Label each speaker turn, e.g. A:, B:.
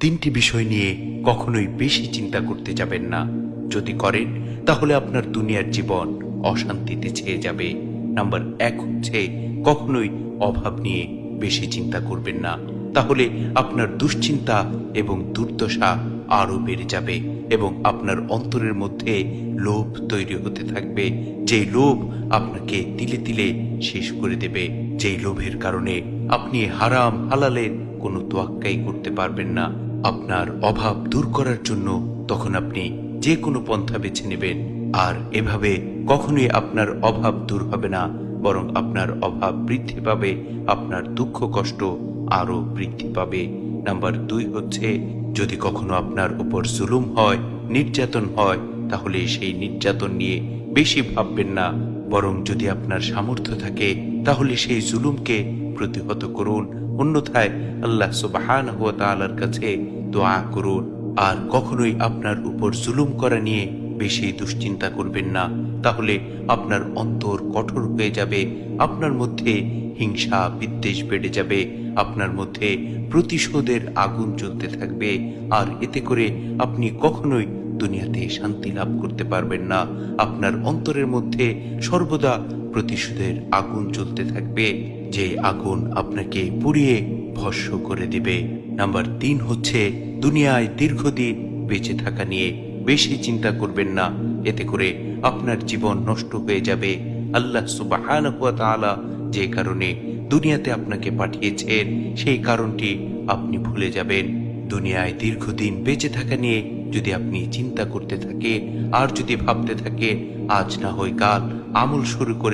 A: তিনটি বিষয় নিয়ে কখনোই বেশি চিন্তা করতে যাবেন না। যদি করেন, তাহলে আপনার দুনিয়ার জীবন অশান্তিতে ছেয়ে যাবে। নাম্বার এক হচ্ছে, কখনোই অভাব নিয়ে বেশি চিন্তা করবেন না। তাহলে আপনার দুশ্চিন্তা এবং দুর্দশা আরও বেড়ে যাবে এবং আপনার অন্তরের মধ্যে লোভ তৈরি হতে থাকবে। যেই লোভ আপনাকে তিলে তিলে শেষ করে দেবে। যেই লোভের কারণে আপনি হারাম হালালের কোনো তোয়াক্কাই করতে পারবেন না। আপনার অভাব দূর করার জন্য তখন আপনি যে কোনো পন্থা বেছে নেবেন। আর এভাবে কখনোই আপনার অভাব দূর হবে না, বরং আপনার অভাব বৃদ্ধি পাবে, আপনার দুঃখ কষ্ট আরও বৃদ্ধি পাবে। নাম্বার দুই হচ্ছে, যদি কখনো আপনার উপর জুলুম হয়, নির্যাতন হয়, তাহলে সেই নির্যাতন নিয়ে বেশি ভাববেন না। বরং যদি আপনার সামর্থ্য থাকে, তাহলে সেই জুলুমকে প্রতিহত করুন। অন্যথায় আল্লাহ সুবাহান হুয়া তাআলার কাছে দোয়া করুন। আর কখনোই আপনার উপর জুলুম করা নিয়ে বেশি দুশ্চিন্তা করবেন না। তাহলে আপনার অন্তর কঠোর হয়ে যাবে, আপনার মধ্যে হিংসা, বিদ্বেষ বেড়ে যাবে, আপনার মধ্যে প্রতিশোধের আগুন জ্বলতে থাকবে। আর এতে করে আপনি কখনোই দুনিয়াতে শান্তি লাভ করতে পারবেন না। আপনার অন্তরের মধ্যে সর্বদা প্রতিশোধের আগুন জ্বলতে থাকবে। যে আগুন আপনাকে পুড়িয়ে ভস্য করে দিবে। নাম্বার তিন হচ্ছে, দুনিয়ায় দীর্ঘদিন বেঁচে থাকা নিয়ে বেশি চিন্তা করবেন না। এতে করে আপনার জীবন নষ্ট হয়ে যাবে। আল্লাহ তাআলা যে কারণে দুনিয়াতে আপনাকে পাঠিয়েছেন, সেই কারণটি আপনি ভুলে যাবেন। দুনিয়ায় দীর্ঘদিন বেঁচে থাকা নিয়ে যদি আপনি চিন্তা করতে থাকেন, আর যদি ভাবতে থাকেন, আজ না হয় কাল আমল শুরু করে